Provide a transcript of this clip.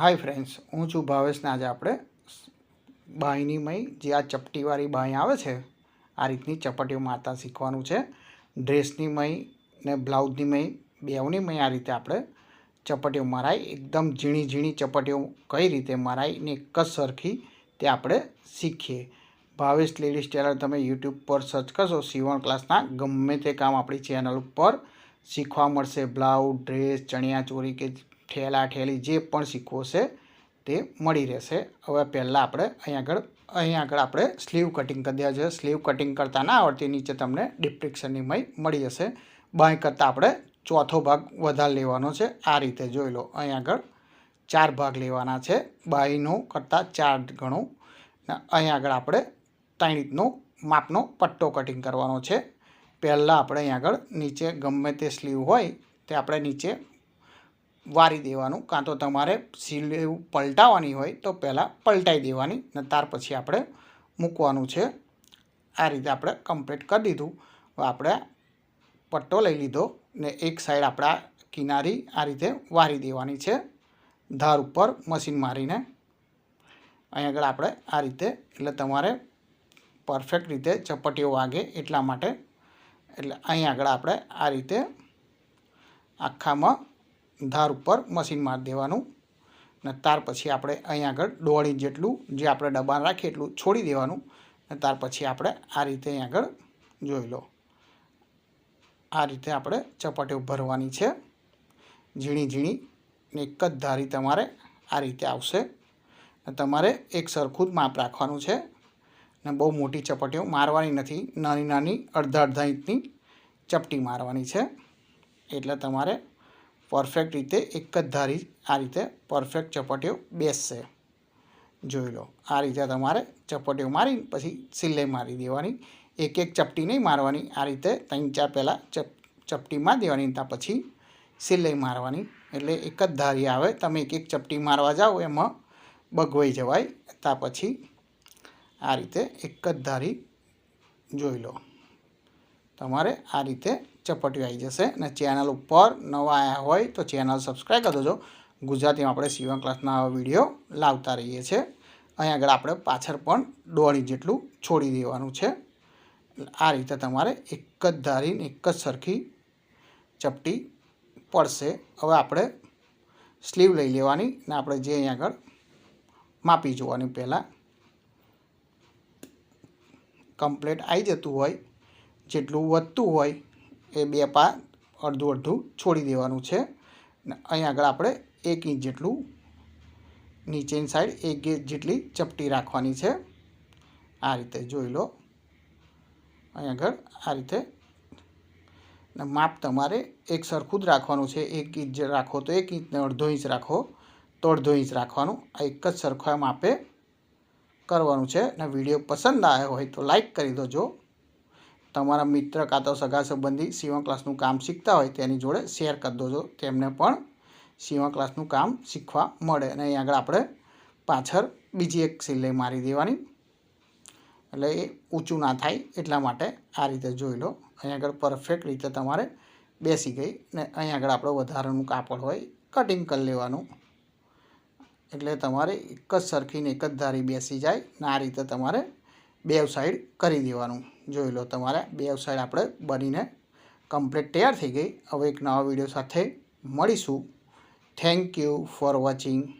Hi friends, હું છું ભાવેશને આજે આપણે બાંયની મય, જે આ ચપટીવાળી બાંય આવે છે, આ રીતની ચપટીઓ મારતા શીખવાનું છે. ડ્રેસની મય ને બ્લાઉઝની મય બેવની મય આ રીતે આપણે ચપટીઓ મરાય, એકદમ ઝીણી ઝીણી ચપટીઓ કઈ રીતે મરાય ને એક જ સરખી તે આપણે શીખીએ. ભાવેશ લેડીઝ ટેલર તમે યુટ્યુબ પર સર્ચ કરશો, સીવણ ક્લાસના, ગમે તે કામ આપણી ચેનલ ઉપર શીખવા મળશે. બ્લાઉઝ, ડ્રેસ ચણિયા ચોરી કે ઠેલા ઠેલી જે પણ શીખવો છે તે મળી રહેશે. હવે પહેલાં આપણે અહીં આગળ અહીં આગળ આપણે સ્લીવ કટિંગ કરી દેવા છે સ્લીવ કટિંગ કરતાં ના આવડતી, નીચે તમને ડિપ્રિક્શનની મય મળી જશે. બાય કરતાં આપણે ચોથો ભાગ વધારે લેવાનો છે. આ રીતે જોઈ લો, અહીં આગળ ચાર ભાગ લેવાના છે. બાયનો કરતાં ચાર ગણું. અહીંયા અહીં આગળ આપણે ત્રણ માપનો પટ્ટો કટિંગ કરવાનો છે. પહેલાં આપણે અહીં આગળ નીચે ગમે તે સ્લીવ હોય તે આપણે નીચે વારી દેવાનું. કાં તો તમારે સ્લીવ પલટાવવાની હોય તો પહેલાં પલટાઈ દેવાની ને ત્યાર પછી આપણે મૂકવાનું છે. આ રીતે આપણે કમ્પ્લીટ કરી દીધું. આપણે પટ્ટો લઈ લીધો ને એક સાઈડ આપણા કિનારી આ રીતે વારી દેવાની છે. ધાર ઉપર મશીન મારીને. અહીં આગળ આપણે આ રીતે, એટલે તમારે પરફેક્ટ રીતે ચપટીઓ વાગે એટલા માટે. એટલે અહીં આગળ આપણે આ રીતે આખામાં ધાર ઉપર મશીન મારી દેવાનું. ને ત્યાર પછી આપણે અહીં આગળ દોઢ ઇંચ જેટલું જે આપણે દબાણ રાખીએ એટલું છોડી દેવાનું. ને ત્યાર પછી આપણે આ રીતે અહીં આગળ જોઈ લો. આ રીતે આપણે ચપાટીઓ ભરવાની છે. ઝીણી ઝીણી ને એક જ ધારી તમારે આ રીતે આવશે. ને તમારે એક સરખું જ માપ રાખવાનું છે. ને બહુ મોટી ચપટીઓ મારવાની નથી. નાની નાની અડધા અડધા ઇંચની ચપટી મારવાની છે. એટલે તમારે પરફેક્ટ રીતે એક જ ધારી આ રીતે પરફેક્ટ ચપટીઓ બેસશે. જોઈ લો, આ રીતે તમારે ચપટીઓ મારી પછી સિલાઈ મારી દેવાની. એક એક ચપટી નહીં મારવાની, આ રીતે ત્રણ ચાર પહેલાં ચપ, ચપટી મારી દેવાની ત્યાં પછી સિલાઈ મારવાની. એટલે એક જ ધારી આવે, તમે એક એક ચપટી મારવા જાઓ એમાં બગવાઈ જવાય. ત્યાં પછી આ રીતે એક જ ધારી જોઈ લો. તમારે આ રીતે ચપટીઓ આવી જશે અને ચેનલ ઉપર નવા આવ્યા હોય તો ચેનલ સબસ્ક્રાઈબ કરી દેજો. ગુજરાતીમાં આપણે સીવણ ક્લાસના વીડિયો લાવતા રહીએ છીએ. અહીં આગળ આપણે પાછળ પણ દોડી જેટલું છોડી દેવાનું છે. આ રીતે તમારે એક જ ધારીને એક જ સરખી ચપટી પડશે. હવે આપણે સ્લીવ લઈ લેવાની ને આપણે જે અહીં આગળ માપી જોવાની પહેલાં કમ્પ્લેટ આવી જતું હોય, જેટલું વધતું હોય એ બે પા અડધું અડધું છોડી દેવાનું છે. ને અહીં આગળ આપણે એક ઇંચ જેટલું નીચેની સાઈડ એક ઇંચ જેટલી ચપટી રાખવાની છે. આ રીતે જોઈ લો. અહીં આગળ આ રીતે. ને માપ તમારે એક સરખું જ રાખવાનું છે. એક ઇંચ રાખો તો એક ઇંચને અડધો ઇંચ રાખો તો અડધો ઇંચ રાખવાનું. આ એક જ સરખા માપે કરવાનું છે. અને વીડિયો પસંદ આવ્યો હોય તો લાઈક કરી દેજો. તમારા મિત્ર કાં તો સગા સંબંધી સીવણ ક્લાસનું કામ શીખતા હોય તેની જોડે શેર કરી દો તેમને પણ સીવણ ક્લાસનું કામ શીખવા મળે. અને અહીં આગળ આપણે પાછળ બીજી એક સિલાઈ મારી દેવાની. એટલે એ ઊંચું ના થાય એટલા માટે આ રીતે જોઈ લો. અહીં આગળ પરફેક્ટ રીતે તમારે બેસી ગઈ. ને અહીં આગળ આપણે વધારાનું કાપડ હોય કટિંગ કરી લેવાનું. એટલે તમારે એક જ સરખીને એક જ ધારી બેસી જાય ને આ રીતે તમારે બેવ સાઈડ કરી દેવાનું. જોઈ લો તમારે બેવ સાઈડ આપણે બનીને કમ્પ્લીટ તૈયાર થઈ ગઈ. હવે એક નવા વીડિયો સાથે મળીશું. Thank you for watching